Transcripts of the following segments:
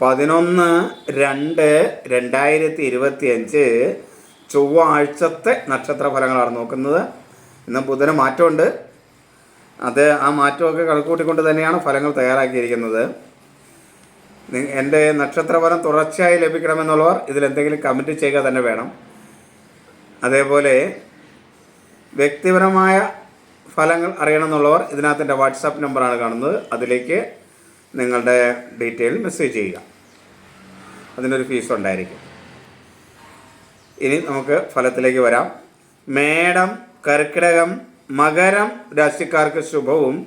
പതിനൊന്ന് രണ്ട് രണ്ടായിരത്തി ഇരുപത്തി അഞ്ച് ചൊവ്വാഴ്ചത്തെ നക്ഷത്ര ഫലങ്ങളാണ് നോക്കുന്നത്. ഇന്ന് ബുധന് മാറ്റമുണ്ട്. അത് ആ മാറ്റമൊക്കെ കണക്കൂട്ടിക്കൊണ്ട് തന്നെയാണ് ഫലങ്ങൾ തയ്യാറാക്കിയിരിക്കുന്നത്. എന്റെ നക്ഷത്രഫലം തുടർച്ചയായി ലഭിക്കണമെന്നുള്ളവർ ഇതിലെന്തെങ്കിലും കമന്റ് ചെയ്യുക തന്നെ വേണം. അതേപോലെ വ്യക്തിപരമായ ഫലങ്ങൾ അറിയണമെന്നുള്ളവർ ഇതിനകത്ത് എന്റെ വാട്സാപ്പ് നമ്പറാണ് കാണുന്നത്. അതിലേക്ക് നിങ്ങളുടെ ഡീറ്റെയിൽ മെസ്സേജ് ചെയ്യുക. അതിനൊരു ഫീസ് ഉണ്ടായിരിക്കും. ഇനി നമുക്ക് ഫലത്തിലേക്ക് വരാം. മേടം കർക്കിടകം മകരം രാശിക്കാർക്ക് ശുഭവും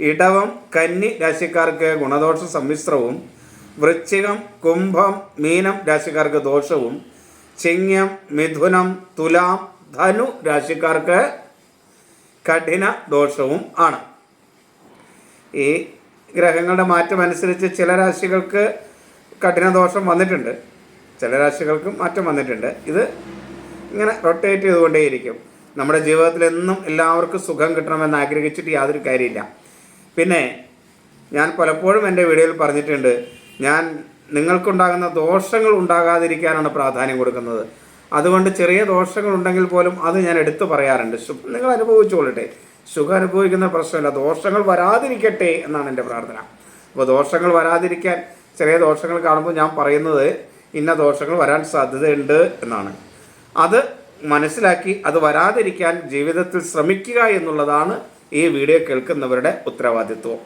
ഇടവം കന്നി രാശിക്കാർക്ക് ഗുണദോഷ സമ്മിശ്രവും വൃശ്ചികം കുംഭം മീനം രാശിക്കാർക്ക് ദോഷവും ചിങ്ങം മിഥുനം തുലാം ധനു രാശിക്കാർക്ക് കഠിന ദോഷവും ആണ്. ഈ ഗ്രഹങ്ങളുടെ മാറ്റം അനുസരിച്ച് ചില രാശികൾക്ക് കഠിന ദോഷം വന്നിട്ടുണ്ട്. ചില രാശികൾക്കും മാറ്റം വന്നിട്ടുണ്ട്. ഇത് ഇങ്ങനെ റൊട്ടേറ്റ് ചെയ്തുകൊണ്ടേയിരിക്കും. നമ്മുടെ ജീവിതത്തിൽ എന്നും എല്ലാവർക്കും സുഖം കിട്ടണമെന്ന് ആഗ്രഹിച്ചിട്ട് യാതൊരു കാര്യമില്ല. പിന്നെ ഞാൻ പലപ്പോഴും എന്റെ വീഡിയോയിൽ പറഞ്ഞിട്ടുണ്ട് ഞാൻ നിങ്ങൾക്കുണ്ടാകുന്ന ദോഷങ്ങൾ ഉണ്ടാകാതിരിക്കാനാണ് പ്രാധാന്യം കൊടുക്കുന്നത്. അതുകൊണ്ട് ചെറിയ ദോഷങ്ങൾ ഉണ്ടെങ്കിൽ പോലും അത് ഞാൻ എടുത്തു പറയാറുണ്ട്. നിങ്ങൾ അനുഭവിച്ചുകൊള്ളട്ടെ. സുഖം അനുഭവിക്കുന്ന പ്രശ്നമില്ല. ദോഷങ്ങൾ വരാതിരിക്കട്ടെ എന്നാണ് എന്റെ പ്രാർത്ഥന. അപ്പോൾ ദോഷങ്ങൾ വരാതിരിക്കാൻ ചെറിയ ദോഷങ്ങൾ കാണുമ്പോൾ ഞാൻ പറയുന്നത് ഇന്ന ദോഷങ്ങൾ വരാൻ സാധ്യതയുണ്ട് എന്നാണ്. അത് മനസ്സിലാക്കി അത് വരാതിരിക്കാൻ ജീവിതത്തിൽ ശ്രമിക്കുക എന്നുള്ളതാണ് ഈ വീഡിയോ കേൾക്കുന്നവരുടെ ഉത്തരവാദിത്വം.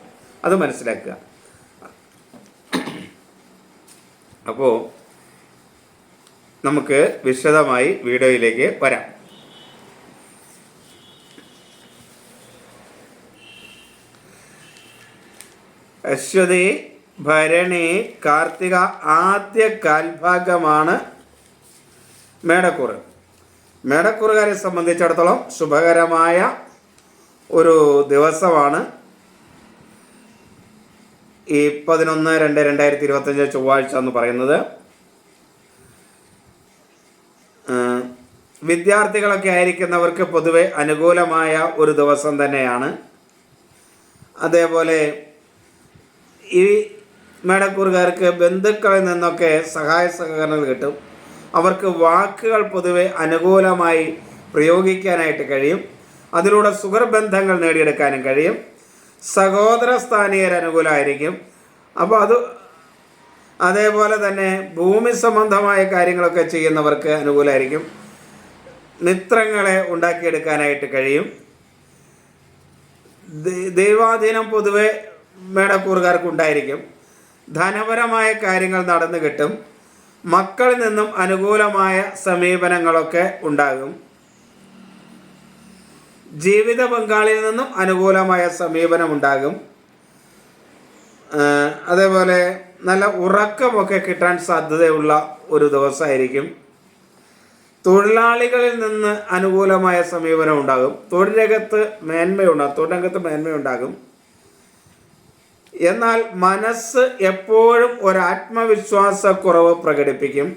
അത് മനസ്സിലാക്കുക. അപ്പോൾ നമുക്ക് വിശദമായി വീഡിയോയിലേക്ക് വരാം. അശ്വതി ഭരണി കാർത്തിക ആദ്യ കാൽഭാഗമാണ് മേടക്കൂറ്. മേടക്കൂറുകാരെ സംബന്ധിച്ചിടത്തോളം ശുഭകരമായ ഒരു ദിവസമാണ്. ഈ പതിനൊന്ന് രണ്ട് രണ്ടായിരത്തി ഇരുപത്തഞ്ച് ചൊവ്വാഴ്ച എന്ന് പറയുന്നത്. വിദ്യാർത്ഥികളൊക്കെ ആയിരിക്കുന്നവർക്ക് പൊതുവെ അനുകൂലമായ ഒരു ദിവസം തന്നെയാണ്. അതേപോലെ ഈ മേടക്കൂറുകാർക്ക് ബന്ധുക്കളിൽ നിന്നൊക്കെ സഹായ സഹകരണങ്ങൾ കിട്ടും. അവർക്ക് വാക്കുകൾ പൊതുവെ അനുകൂലമായി പ്രയോഗിക്കാനായിട്ട് കഴിയും. അതിലൂടെ സുഹൃബന്ധങ്ങൾ നേടിയെടുക്കാനും കഴിയും. സഹോദര സ്ഥാനീയർ അനുകൂലമായിരിക്കും. അപ്പോൾ അത് അതേപോലെ തന്നെ ഭൂമി സംബന്ധമായ കാര്യങ്ങളൊക്കെ ചെയ്യുന്നവർക്ക് അനുകൂലമായിരിക്കും. മിത്രങ്ങളെ ഉണ്ടാക്കിയെടുക്കാനായിട്ട് കഴിയും. ദൈവാധീനം പൊതുവെ മേടക്കൂറുകാർക്ക് ഉണ്ടായിരിക്കും ധനപരമായ കാര്യങ്ങൾ നടന്നു കിട്ടും. മക്കളിൽ നിന്നും അനുകൂലമായ സമീപനങ്ങളൊക്കെ ഉണ്ടാകും. ജീവിത പങ്കാളിയിൽ നിന്നും അനുകൂലമായ സമീപനം ഉണ്ടാകും. അതേപോലെ നല്ല ഉറക്കമൊക്കെ കിട്ടാൻ സാധ്യതയുള്ള ഒരു ദിവസമായിരിക്കും. തൊഴിലാളികളിൽ നിന്ന് അനുകൂലമായ സമീപനം ഉണ്ടാകും. തൊഴിലകത്ത് മേന്മയുണ്ടാകും തൊഴിലകത്ത് മേന്മയുണ്ടാകും. എന്നാൽ മനസ്സ് എപ്പോഴും ഒരാത്മവിശ്വാസക്കുറവ് പ്രകടിപ്പിക്കും.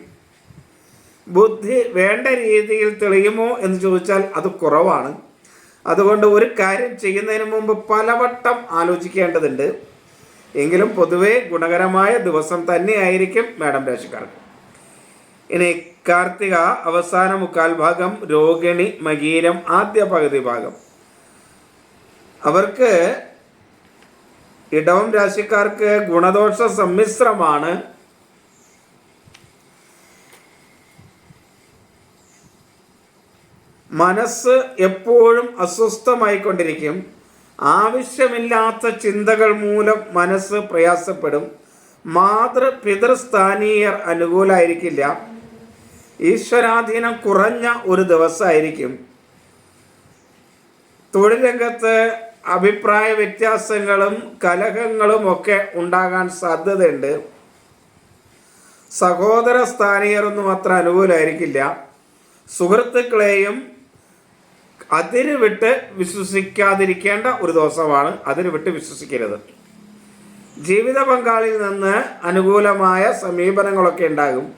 ബുദ്ധി വേണ്ട രീതിയിൽ തെളിയുമോ എന്ന് ചോദിച്ചാൽ അത് കുറവാണ്. അതുകൊണ്ട് ഒരു കാര്യം ചെയ്യുന്നതിന് മുമ്പ് പലവട്ടം ആലോചിക്കേണ്ടതുണ്ട്. എങ്കിലും പൊതുവേ ഗുണകരമായ ദിവസം തന്നെയായിരിക്കും മാഡം രാശിക്കാർക്ക്. ഇനി കാർത്തിക അവസാന മുക്കാൽ ഭാഗം രോഹിണി മകീരം ആദ്യ പകുതി ഭാഗം. അവർക്ക് ഇടവം രാശിക്കാർക്ക് ഗുണദോഷ സമ്മിശ്രമാണ്. മനസ്സ് എപ്പോഴും അസ്വസ്ഥമായിക്കൊണ്ടിരിക്കും. ആവശ്യമില്ലാത്ത ചിന്തകൾ മൂലം മനസ്സ് പ്രയാസപ്പെടും. മാതൃ പിതൃസ്ഥാനീയർ അനുകൂലമായിരിക്കില്ല ഈശ്വരാധീനം കുറഞ്ഞ ഒരു ദിവസമായിരിക്കും. തൊഴിൽ രംഗത്ത് അഭിപ്രായ വ്യത്യാസങ്ങളും കലഹങ്ങളും ഒക്കെ ഉണ്ടാകാൻ സാധ്യതയുണ്ട്. സഹോദര സ്ഥാനീയരൊന്നും അത്ര അനുകൂലമായിരിക്കില്ല സുഹൃത്തുക്കളെയും അതിര് വിട്ട് വിശ്വസിക്കാതിരിക്കേണ്ട ഒരു ദിവസമാണ് അതിര് വിട്ട് വിശ്വസിക്കരുത്. ജീവിത പങ്കാളിയിൽ നിന്ന് അനുകൂലമായ സമീപനങ്ങളൊക്കെ ഉണ്ടാകും.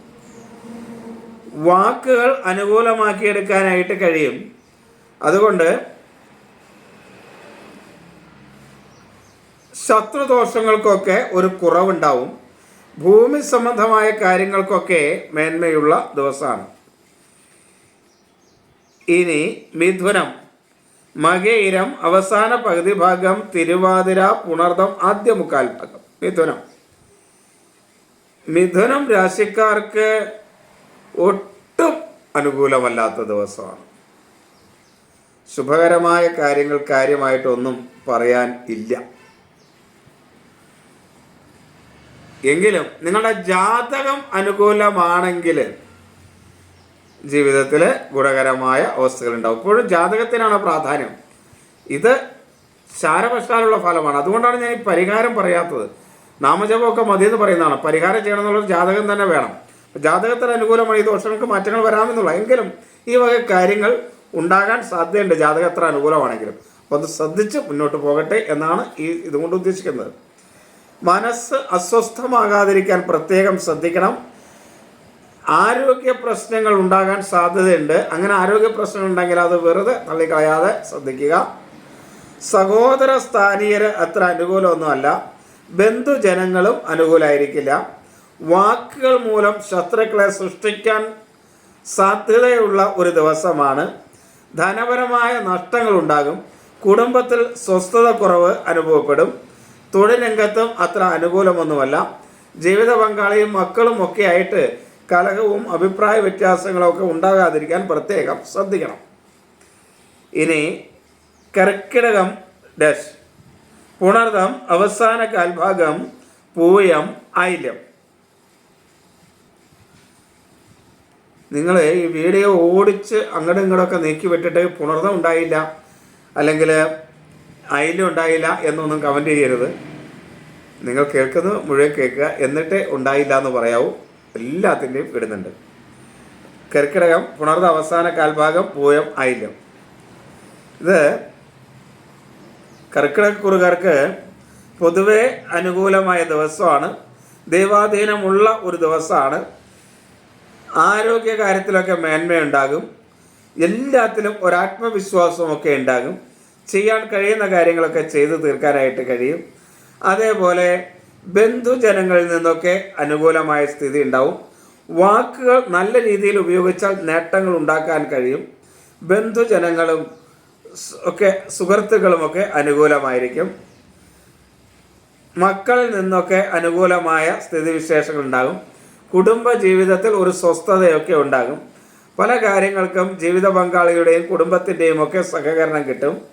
വാക്കുകൾ അനുകൂലമാക്കിയെടുക്കാനായിട്ട് കഴിയും. അതുകൊണ്ട് ശത്രുദോഷങ്ങൾക്കൊക്കെ ഒരു കുറവുണ്ടാവും. ഭൂമി സംബന്ധമായ കാര്യങ്ങൾക്കൊക്കെ മേന്മയുള്ള ദിവസമാണ്. ഇനി മിഥുനം. മകയിരം അവസാന പകുതി ഭാഗം തിരുവാതിര പുണർദം ആദ്യ മുക്കാൽ ഭാഗം. മിഥുനം. മിഥുനം രാശിക്കാർക്ക് ഒട്ടും അനുകൂലമല്ലാത്ത ദിവസമാണ്. ശുഭകരമായ കാര്യങ്ങൾ കാര്യമായിട്ടൊന്നും പറയാൻ ഇല്ല. എങ്കിലും നിങ്ങളുടെ ജാതകം അനുകൂലമാണെങ്കിൽ ജീവിതത്തിൽ ഗുണകരമായ അവസ്ഥകൾ ഉണ്ടാവും. ഇപ്പോഴും ജാതകത്തിനാണ് പ്രാധാന്യം. ഇത് ശാരപക്ഷാലുള്ള ഫലമാണ്. അതുകൊണ്ടാണ് ഞാൻ ഈ പരിഹാരം പറയാത്തത്. നാമജപമൊക്കെ മതി എന്ന് പറയുന്നതാണ്. പരിഹാരം ചെയ്യണം എന്നുള്ളത് ജാതകം തന്നെ വേണം. ജാതകത്തിന് അനുകൂലമായി ഈ ദോഷങ്ങൾക്ക് മാറ്റങ്ങൾ വരാമെന്നുള്ള. എങ്കിലും ഈ വക കാര്യങ്ങൾ ഉണ്ടാകാൻ സാധ്യതയുണ്ട്. ജാതകത്ര അനുകൂലമാണെങ്കിലും. അപ്പോൾ അത് ശ്രദ്ധിച്ച് മുന്നോട്ട് പോകട്ടെ എന്നാണ് ഈ ഇതുകൊണ്ട് ഉദ്ദേശിക്കുന്നത്. മനസ്സ് അസ്വസ്ഥമാകാതിരിക്കാൻ പ്രത്യേകം ശ്രദ്ധിക്കണം. ആരോഗ്യ പ്രശ്നങ്ങൾ ഉണ്ടാകാൻ സാധ്യതയുണ്ട്. അങ്ങനെ ആരോഗ്യ പ്രശ്നങ്ങൾ ഉണ്ടെങ്കിൽ അത് വെറുതെ തള്ളിക്കളയാതെ ശ്രദ്ധിക്കുക. സഹോദര സ്ഥാനീയർ അത്ര അനുകൂലമൊന്നുമല്ല. ബന്ധുജനങ്ങളും അനുകൂലമായിരിക്കില്ല വാക്കുകൾ മൂലം ശത്രുക്കളെ സൃഷ്ടിക്കാൻ സാധ്യതയുള്ള ഒരു ദിവസമാണ്. ധനപരമായ നഷ്ടങ്ങൾ ഉണ്ടാകും കുടുംബത്തിൽ സ്വസ്ഥത കുറവ് അനുഭവപ്പെടും. തൊഴിൽ രംഗത്തും അത്ര അനുകൂലമൊന്നുമല്ല. ജീവിത പങ്കാളിയും മക്കളും ഒക്കെ ആയിട്ട് കലഹവും അഭിപ്രായ വ്യത്യാസങ്ങളും ഒക്കെ ഉണ്ടാകാതിരിക്കാൻ പ്രത്യേകം ശ്രദ്ധിക്കണം. ഇനി കർക്കിടകം ഡഷ്. പുണർദം അവസാന കാൽഭാഗം പൂയം ഐല്യം നിങ്ങൾ ഈ വീഡിയോ ഓടിച്ച് അങ്ങോട്ടും ഇങ്ങോട്ടൊക്കെ നീക്കി വിട്ടിട്ട് പുണർദം ഉണ്ടായില്ല. അല്ലെങ്കിൽ അയിലും ഉണ്ടായില്ല എന്നൊന്നും കമന്റ് ചെയ്യരുത്. നിങ്ങൾ കേൾക്കുന്നത് മുഴുവൻ കേൾക്കുക. എന്നിട്ട് ഉണ്ടായില്ല എന്ന് പറയാവൂ. എല്ലാത്തിന്റെയും ഇടുന്നുണ്ട്. കർക്കിടകം പുണർന്ന അവസാന കാൽഭാഗം പൂയം ആയില്യം ഇത് കർക്കിടകക്കുറുകാർക്ക് പൊതുവെ അനുകൂലമായ ദിവസമാണ്. ദൈവാധീനമുള്ള ഒരു ദിവസമാണ്. ആരോഗ്യ കാര്യത്തിലൊക്കെ മേന്മയുണ്ടാകും. എല്ലാത്തിലും ഒരാത്മവിശ്വാസമൊക്കെ ഉണ്ടാകും. ചെയ്യാൻ കഴിയുന്ന കാര്യങ്ങളൊക്കെ ചെയ്തു തീർക്കാനായിട്ട് കഴിയും. അതേപോലെ ബന്ധുജനങ്ങളിൽ നിന്നൊക്കെ അനുകൂലമായ സ്ഥിതി ഉണ്ടാവും. വാക്കുകൾ നല്ല രീതിയിൽ ഉപയോഗിച്ചാൽ നേട്ടങ്ങൾ ഉണ്ടാക്കാൻ കഴിയും. ബന്ധുജനങ്ങളും ഒക്കെ സുഹൃത്തുക്കളുമൊക്കെ അനുകൂലമായിരിക്കും. മക്കളിൽ നിന്നൊക്കെ അനുകൂലമായ സ്ഥിതിവിശേഷങ്ങൾ ഉണ്ടാകും. കുടുംബ ജീവിതത്തിൽ ഒരു സ്വസ്ഥതയൊക്കെ ഉണ്ടാകും. പല കാര്യങ്ങൾക്കും ജീവിത പങ്കാളിയുടെയും കുടുംബത്തിന്റെയും ഒക്കെ സഹകരണം കിട്ടും.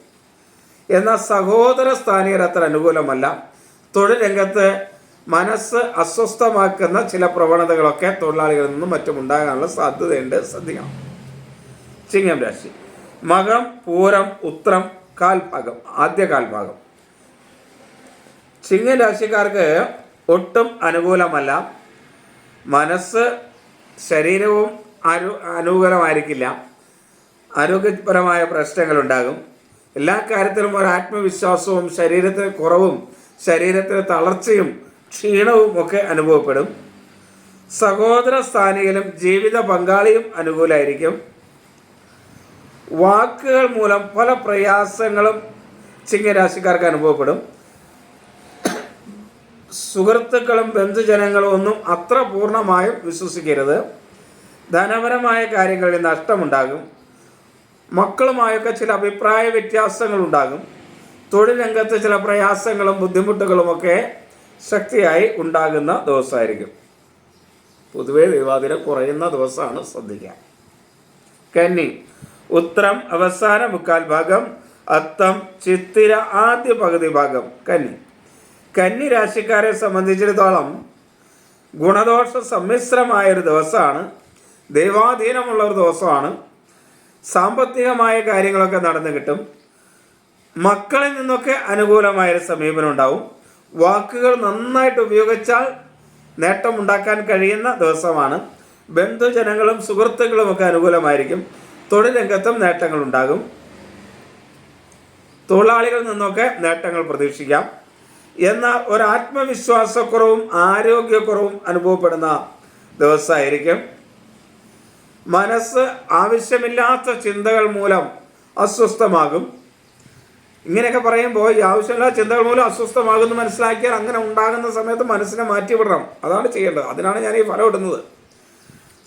എന്നാൽ സഹോദര സ്ഥാനീയർ അത്ര അനുകൂലമല്ല. തൊഴിൽ രംഗത്ത് മനസ്സ് അസ്വസ്ഥമാക്കുന്ന ചില പ്രവണതകളൊക്കെ തൊഴിലാളികളിൽ നിന്നും മറ്റും ഉണ്ടാകാനുള്ള സാധ്യതയുണ്ട്. ശ്രദ്ധിക്കണം. ചിങ്ങം രാശി. മകം പൂരം ഉത്രം കാൽഭാഗം ആദ്യ കാൽഭാഗം. ചിങ്ങം രാശിക്കാർക്ക് ഒട്ടും അനുകൂലമല്ല. മനസ്സ് ശരീരവും അനു അനുകൂലമായിരിക്കില്ല. ആരോഗ്യപരമായ പ്രശ്നങ്ങളുണ്ടാകും. എല്ലാ കാര്യത്തിലും ഒരു ആത്മവിശ്വാസവും ശരീരത്തിന് കുറവും ശരീരത്തിന് തളർച്ചയും ക്ഷീണവും ഒക്കെ അനുഭവപ്പെടും. സഹോദര സ്ഥാനികനും ജീവിത പങ്കാളിയും അനുകൂലമായിരിക്കും വാക്കുകൾ മൂലം പല പ്രയാസങ്ങളും ചിങ്ങരാശിക്കാർക്ക് അനുഭവപ്പെടും. സുഹൃത്തുക്കളും ബന്ധുജനങ്ങളും ഒന്നും അത്ര പൂർണമായും വിശ്വസിക്കരുത്. ധനപരമായ കാര്യങ്ങളിൽ നഷ്ടമുണ്ടാകും. മക്കളുമായൊക്കെ ചില അഭിപ്രായ വ്യത്യാസങ്ങളുണ്ടാകും. തൊഴിൽ രംഗത്ത് ചില പ്രയാസങ്ങളും ബുദ്ധിമുട്ടുകളുമൊക്കെ ശക്തിയായി ഉണ്ടാകുന്ന ദിവസമായിരിക്കും. പൊതുവേ ദൈവാതിര കുറയുന്ന ദിവസമാണ് ശ്രദ്ധിക്കുക. കന്നി ഉത്തരം അവസാന മുക്കാൽ ഭാഗം അത്തം ചിത്തിര ആദ്യ പകുതി ഭാഗം കന്നി. കന്നി രാശിക്കാരെ സംബന്ധിച്ചിടത്തോളം ഗുണദോഷ സമ്മിശ്രമായൊരു ദിവസമാണ്. ദൈവാധീനമുള്ള ഒരു ദിവസമാണ്. സാമ്പത്തികമായ കാര്യങ്ങളൊക്കെ നടന്നു കിട്ടും. മക്കളിൽ നിന്നൊക്കെ അനുകൂലമായൊരു സമീപനം ഉണ്ടാവും. വാക്കുകൾ നന്നായിട്ട് ഉപയോഗിച്ചാൽ നേട്ടമുണ്ടാക്കാൻ കഴിയുന്ന ദിവസമാണ്. ബന്ധുജനങ്ങളും സുഹൃത്തുക്കളും ഒക്കെ അനുകൂലമായിരിക്കും. തൊഴിൽ രംഗത്തും നേട്ടങ്ങൾ ഉണ്ടാകും. തൊഴിലാളികളിൽ നിന്നൊക്കെ നേട്ടങ്ങൾ പ്രതീക്ഷിക്കാം. എന്നാൽ ഒരു ആത്മവിശ്വാസക്കുറവും ആരോഗ്യക്കുറവും അനുഭവപ്പെടുന്ന ദിവസമായിരിക്കും. മനസ്സ് ആവശ്യമില്ലാത്ത ചിന്തകൾ മൂലം അസ്വസ്ഥമാകും. ഇങ്ങനെയൊക്കെ പറയുമ്പോൾ ഈ ആവശ്യമില്ലാത്ത ചിന്തകൾ മൂലം അസ്വസ്ഥമാകുമെന്ന് മനസ്സിലാക്കിയാൽ അങ്ങനെ ഉണ്ടാകുന്ന സമയത്ത് മനസ്സിനെ മാറ്റിവിടണം. അതാണ് ചെയ്യേണ്ടത്. അതിനാണ് ഞാൻ ഈ ഫലം ഇടുന്നത്.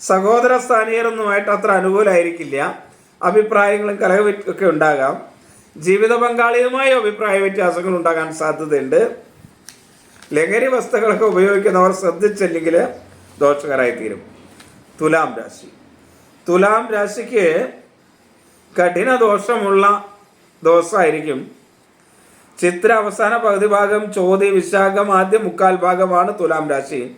സഹോദര സ്ഥാനീയരൊന്നുമായിട്ട് അത്ര അനുകൂലമായിരിക്കില്ല അഭിപ്രായങ്ങളും കലഹ ഒക്കെ ഉണ്ടാകാം. ജീവിത പങ്കാളിയുമായി അഭിപ്രായ വ്യത്യാസങ്ങൾ ഉണ്ടാകാൻ സാധ്യതയുണ്ട്. ലഹരി വസ്തുക്കളൊക്കെ ഉപയോഗിക്കുന്നവർ ശ്രദ്ധിച്ചില്ലെങ്കിൽ ദോഷകരായിത്തീരും തുലാം രാശി. തുലാം രാശിക്ക് കഠിന ദോഷമുള്ള ദോഷമായിരിക്കും ചിത്ര അവസാന പകുതി ഭാഗം ചോതി വിശാഖം ആദ്യ മുക്കാൽ ഭാഗമാണ് തുലാം രാശി.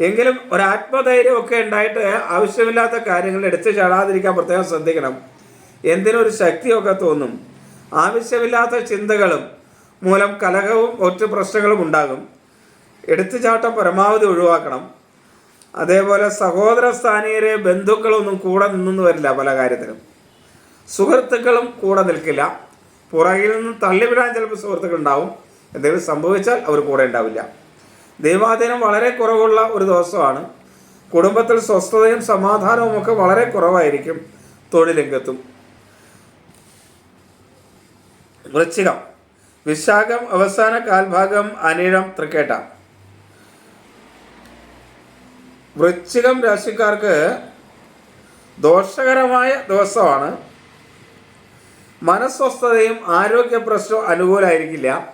എങ്കിലും ഒരു ആത്മധൈര്യം ഒക്കെ ഉണ്ടായിട്ട് ആവശ്യമില്ലാത്ത കാര്യങ്ങൾ എടുത്തു ചാടാതിരിക്കാൻ പ്രത്യേകം ശ്രദ്ധിക്കണം. എന്തിനൊരു ശക്തിയൊക്കെ തോന്നും. ആവശ്യമില്ലാത്ത ചിന്തകളും മൂലം കലഹവും ഒറ്റ പ്രശ്നങ്ങളും ഉണ്ടാകും. എടുത്തുചാട്ടം പരമാവധി ഒഴിവാക്കണം. അതേപോലെ സഹോദര സ്ഥാനീയരെ ബന്ധുക്കളൊന്നും കൂടെ നിന്നു വരില്ല പല കാര്യത്തിലും. സുഹൃത്തുക്കളും കൂടെ നിൽക്കില്ല. പുറകിൽ നിന്ന് തള്ളിവിടാൻ ചിലപ്പോൾ സുഹൃത്തുക്കൾ ഉണ്ടാവും എന്തെങ്കിലും സംഭവിച്ചാൽ അവർ കൂടെ ഉണ്ടാവില്ല. ദൈവാധീനം വളരെ കുറവുള്ള ഒരു ദിവസമാണ്. കുടുംബത്തിൽ സ്വസ്ഥതയും സമാധാനവും ഒക്കെ വളരെ കുറവായിരിക്കും തൊഴിലംഗത്തും. വൃശ്ചികം. വിശാഖം അവസാന കാൽഭാഗം അനിഴം തൃക്കേട്ട. വൃശ്ചികം രാശിക്കാർക്ക് ദോഷകരമായ ദിവസമാണ്. മനസ്വസ്ഥതയും ആരോഗ്യ പ്രശ്നവും അനുകൂലമായിരിക്കില്ല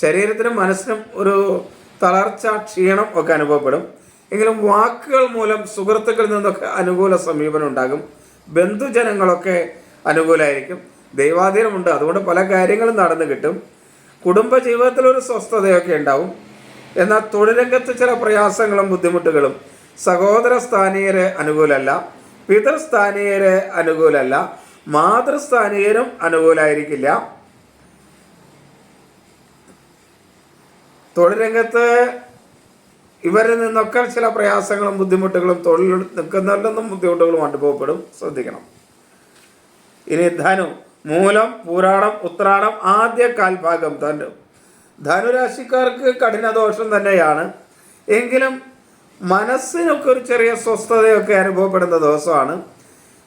ശരീരത്തിനും മനസ്സിനും ഒരു തളർച്ച ക്ഷീണം ഒക്കെ അനുഭവപ്പെടും. എങ്കിലും വാക്കുകൾ മൂലം സുഹൃത്തുക്കളിൽ നിന്നൊക്കെ അനുകൂല സമീപനം ഉണ്ടാകും. ബന്ധുജനങ്ങളൊക്കെ അനുകൂലമായിരിക്കും ദൈവാധീനമുണ്ട്. അതുകൊണ്ട് പല കാര്യങ്ങളും നടന്നു കിട്ടും. കുടുംബ ജീവിതത്തിൽ ഒരു സ്വസ്ഥതയൊക്കെ ഉണ്ടാവും. എന്നാൽ തൊഴിലംഗത്ത് ചില പ്രയാസങ്ങളും ബുദ്ധിമുട്ടുകളും സഹോദര സ്ഥാനീയരെ അനുകൂലമല്ല പിതൃസ്ഥാനീയരെ അനുകൂലമല്ല മാതൃസ്ഥാനീയരും അനുകൂലമായിരിക്കില്ല. തൊഴിലംഗത്ത് ഇവരിൽ നിന്നൊക്കെ ചില പ്രയാസങ്ങളും ബുദ്ധിമുട്ടുകളും തൊഴിൽ നിൽക്കുന്നവരിൽ നിന്നും ബുദ്ധിമുട്ടുകളും അനുഭവപ്പെടും ശ്രദ്ധിക്കണം. ഇനി ധനു മൂലം പൂരാടം ഉത്രാടം ആദ്യ കാൽഭാഗം ധനു. ധനുരാശിക്കാർക്ക് കഠിനദോഷം തന്നെയാണ്. എങ്കിലും മനസ്സിനൊക്കെ ഒരു ചെറിയ സ്വസ്ഥതയൊക്കെ അനുഭവപ്പെടുന്ന ദിവസമാണ്.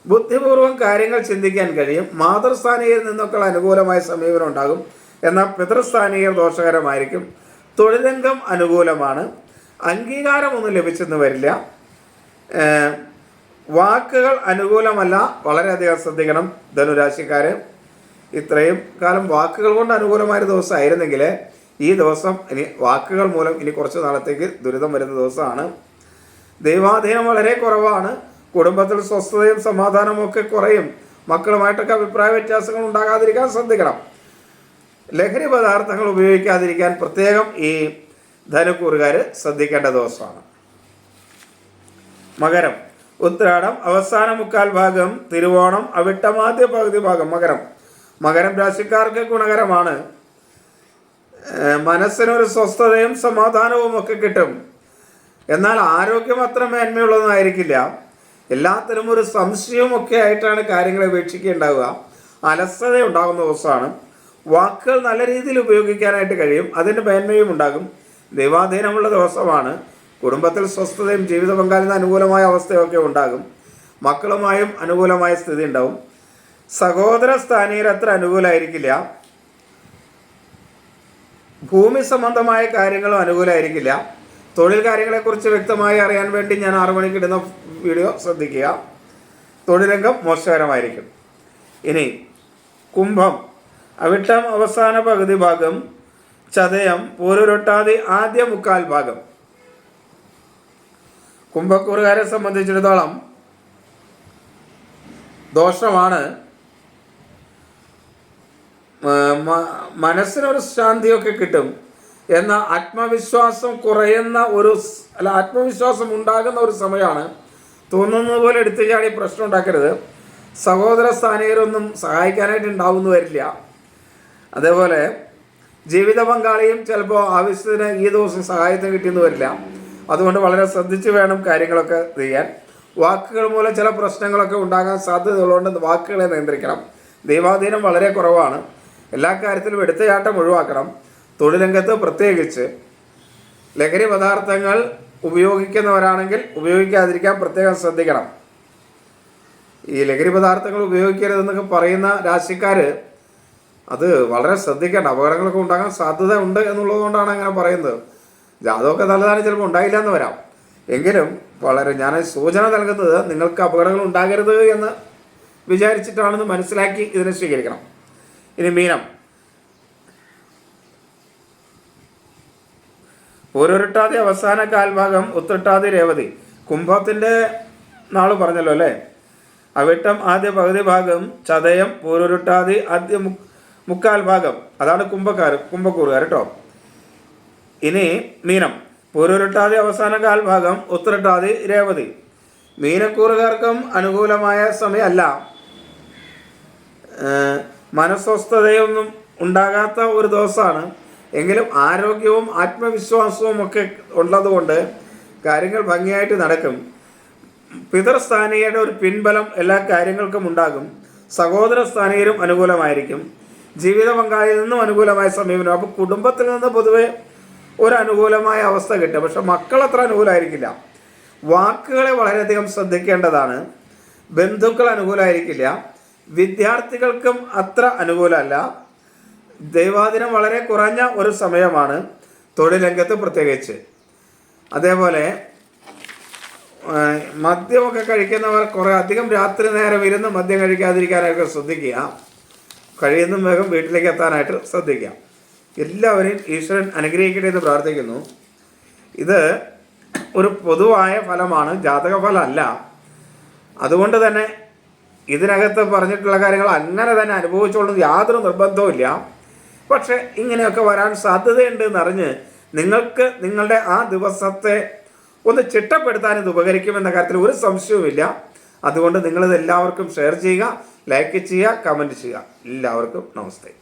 ബുദ്ധിപൂർവം കാര്യങ്ങൾ ചിന്തിക്കാൻ കഴിയും. മാതൃസ്ഥാനീയരിൽ നിന്നൊക്കെ അനുകൂലമായ സമീപനം ഉണ്ടാകും. എന്നാൽ പിതൃസ്ഥാനീയർ ദോഷകരമായിരിക്കും. തൊഴിലംഗം അനുകൂലമാണ്. അംഗീകാരമൊന്നും ലഭിച്ചെന്ന് വരില്ല. വാക്കുകൾ അനുകൂലമല്ല. വളരെയധികം ശ്രദ്ധിക്കണം ധനുരാശിക്കാർ ഇത്രയും കാലം വാക്കുകൾ കൊണ്ട് അനുകൂലമായ ദിവസമായിരുന്നെങ്കിൽ ഈ ദിവസം ഇനി വാക്കുകൾ മൂലം ഇനി കുറച്ച് നാളത്തേക്ക് ദുരിതം വരുന്ന ദിവസമാണ്. ദൈവാധീനം വളരെ കുറവാണ്. കുടുംബത്തിൽ സ്വസ്ഥതയും സമാധാനവും ഒക്കെ കുറയും. മക്കളുമായിട്ടൊക്കെ അഭിപ്രായ വ്യത്യാസങ്ങൾ ഉണ്ടാകാതിരിക്കാൻ ശ്രദ്ധിക്കണം. ലഹരി പദാർത്ഥങ്ങൾ ഉപയോഗിക്കാതിരിക്കാൻ പ്രത്യേകം ഈ ധനുക്കൂറുകാർ ശ്രദ്ധിക്കേണ്ട ദിവസമാണ്. മകരം. ഉത്രാടം അവസാന മുക്കാൽ ഭാഗം തിരുവോണം അവിട്ടമാദ്യ പകുതി ഭാഗം മകരം. മകരം രാശിക്കാർക്ക് ഗുണകരമാണ്. മനസ്സിനൊരു സ്വസ്ഥതയും സമാധാനവും ഒക്കെ കിട്ടും. എന്നാൽ ആരോഗ്യം അത്ര മേന്മയുള്ളതായിരിക്കില്ല എല്ലാത്തിനും ഒരു സംശയവും ഒക്കെ ആയിട്ടാണ് കാര്യങ്ങളെ വീക്ഷിക്കേണ്ടാവുക. അലസത ഉണ്ടാകുന്ന ദിവസമാണ്. വാക്കുകൾ നല്ല രീതിയിൽ ഉപയോഗിക്കാനായിട്ട് കഴിയും. അതിന്റെ മേന്മയും ഉണ്ടാകും. ദൈവാധീനമുള്ള ദിവസമാണ്. കുടുംബത്തിൽ സ്വസ്ഥതയും ജീവിത പങ്കാളിന് അനുകൂലമായ അവസ്ഥയൊക്കെ ഉണ്ടാകും. മക്കളുമായും അനുകൂലമായ സ്ഥിതി ഉണ്ടാവും. സഹോദര സ്ഥാനീയർ അത്ര അനുകൂലമായിരിക്കില്ല ഭൂമി സംബന്ധമായ കാര്യങ്ങളും അനുകൂലമായിരിക്കില്ല. തൊഴിൽ കാര്യങ്ങളെക്കുറിച്ച് വ്യക്തമായി അറിയാൻ വേണ്ടി ഞാൻ ആറു മണിക്ക് ഇടുന്ന വീഡിയോ ശ്രദ്ധിക്കുക. തൊഴിലംഗം മോശകരമായിരിക്കും. ഇനി കുംഭം. അവിട്ടം അവസാന പകുതി ഭാഗം. ചതയം പൂരുരൊട്ടാതി ആദ്യ മുക്കാൽ ഭാഗം. കുംഭക്കൂറുകാരെ സംബന്ധിച്ചിടത്തോളം ദോഷമാണ് മനസ്സിനൊരു ശാന്തിയൊക്കെ കിട്ടും. എന്ന ആത്മവിശ്വാസം കുറയുന്ന ഒരു അല്ല ആത്മവിശ്വാസം ഉണ്ടാകുന്ന ഒരു സമയമാണ് തോന്നുന്നത് പോലെ എടുത്തു ചാടി പ്രശ്നം ഉണ്ടാക്കരുത്. സഹോദര സ്ഥാനീയരൊന്നും സഹായിക്കാനായിട്ട് ഉണ്ടാവുന്നു വരില്ല. അതേപോലെ ജീവിത പങ്കാളിയും ചിലപ്പോൾ ആവശ്യത്തിന് ഈ ദിവസം സഹായത്തിന് കിട്ടിയെന്ന് വരില്ല. അതുകൊണ്ട് വളരെ ശ്രദ്ധിച്ച് വേണം കാര്യങ്ങളൊക്കെ ചെയ്യാൻ. വാക്കുകൾ മൂലം ചില പ്രശ്നങ്ങളൊക്കെ ഉണ്ടാകാൻ സാധ്യതയുള്ളതുകൊണ്ട് വാക്കുകളെ നിയന്ത്രിക്കണം. ദൈവാധീനം വളരെ കുറവാണ്. എല്ലാ കാര്യത്തിലും എടുത്തുചാട്ടം ഒഴിവാക്കണം. തൊഴിലംഗത്ത് പ്രത്യേകിച്ച് ലഹരി പദാർത്ഥങ്ങൾ ഉപയോഗിക്കുന്നവരാണെങ്കിൽ ഉപയോഗിക്കാതിരിക്കാൻ പ്രത്യേകം ശ്രദ്ധിക്കണം. ഈ ലഹരി പദാർത്ഥങ്ങൾ ഉപയോഗിക്കരുതെന്നൊക്കെ പറയുന്ന രാശിക്കാർ അത് വളരെ ശ്രദ്ധിക്കേണ്ട. അപകടങ്ങളൊക്കെ ഉണ്ടാകാൻ സാധ്യത ഉണ്ട് എന്നുള്ളതുകൊണ്ടാണ് അങ്ങനെ പറയുന്നത്. ജാതകമൊക്കെ നല്ലതാണ് ചിലപ്പോൾ ഉണ്ടായില്ല എന്ന് വരാം. എങ്കിലും വളരെ ഞാൻ സൂചന നൽകുന്നത് നിങ്ങൾക്ക് അപകടങ്ങൾ ഉണ്ടാകരുത് എന്ന് വിചാരിച്ചിട്ടാണെന്ന് മനസ്സിലാക്കി ഇതിനെ സ്വീകരിക്കണം. ഇനി മീനം. ഓരോരുട്ടാതി അവസാന കാൽഭാഗം ഉത്രട്ടാതി രേവതി. കുംഭത്തിന്റെ നാൾ പറഞ്ഞല്ലോ അല്ലേ? അവിട്ടം ആദ്യ പകുതി ഭാഗം ചതയം പൂരുരുട്ടാതി ആദ്യ മുക്കാൽ ഭാഗം. അതാണ് കുംഭക്കാർ കുംഭക്കൂറുകാർ കേട്ടോ ഇനി മീനം. പൂരുരുട്ടാതി അവസാന കാൽഭാഗം ഉത്രട്ടാതി രേവതി. മീനക്കൂറുകാർക്കും അനുകൂലമായ സമയമല്ല. മനസ്വസ്ഥതയൊന്നും ഉണ്ടാകാത്ത ഒരു ദിവസമാണ്. എങ്കിലും ആരോഗ്യവും ആത്മവിശ്വാസവും ഒക്കെ ഉള്ളതുകൊണ്ട് കാര്യങ്ങൾ ഭംഗിയായിട്ട് നടക്കും. പിതൃസ്ഥാനീയയുടെ ഒരു പിൻബലം എല്ലാ കാര്യങ്ങൾക്കും ഉണ്ടാകും. സഹോദര സ്ഥാനീയരും അനുകൂലമായിരിക്കും. ജീവിത പങ്കാളിയിൽ നിന്നും അനുകൂലമായ സമീപനം. അപ്പോൾ കുടുംബത്തിൽ നിന്ന് പൊതുവെ ഒരു അനുകൂലമായ അവസ്ഥ കിട്ടും. പക്ഷെ മക്കൾ അത്ര അനുകൂലമായിരിക്കില്ല. വാക്കുകളെ വളരെയധികം ശ്രദ്ധിക്കേണ്ടതാണ്. ബന്ധുക്കൾ അനുകൂലമായിരിക്കില്ല. വിദ്യാർത്ഥികൾക്കും അത്ര അനുകൂലമല്ല. ദൈവാദിനം വളരെ കുറഞ്ഞ ഒരു സമയമാണ് തൊഴിൽ രംഗത്ത് പ്രത്യേകിച്ച്. അതേപോലെ മദ്യമൊക്കെ കഴിക്കുന്നവർ കുറേ അധികം രാത്രി നേരം ഇരുന്ന് മദ്യം കഴിക്കാതിരിക്കാനൊക്കെ ശ്രദ്ധിക്കുക. കഴിയുന്ന വേഗം വീട്ടിലേക്ക് എത്താനായിട്ട് ശ്രദ്ധിക്കുക. എല്ലാവരെയും ഈശ്വരൻ അനുഗ്രഹിക്കട്ടെ എന്ന് പ്രാർത്ഥിക്കുന്നു. ഇത് ഒരു പൊതുവായ ഫലമാണ് ജാതക ഫലമല്ല. അതുകൊണ്ട് തന്നെ ഇതിനകത്ത് പറഞ്ഞിട്ടുള്ള കാര്യങ്ങൾ അങ്ങനെ തന്നെ അനുഭവിച്ചോളുന്ന യാതൊരു നിർബന്ധവുമില്ല പക്ഷെ ഇങ്ങനെയൊക്കെ വരാൻ സാധ്യതയുണ്ട് എന്നറിഞ്ഞ് നിങ്ങൾക്ക് നിങ്ങളുടെ ആ ദിവസത്തെ ഒന്ന് ചിട്ടപ്പെടുത്താൻ ഇത് ഉപകരിക്കുമെന്ന കാര്യത്തിൽ ഒരു സംശയവുമില്ല. അതുകൊണ്ട് നിങ്ങളിത് എല്ലാവർക്കും ഷെയർ ചെയ്യുക ലൈക്ക് ചെയ്യുക കമന്റ് ചെയ്യുക. എല്ലാവർക്കും നമസ്തേ.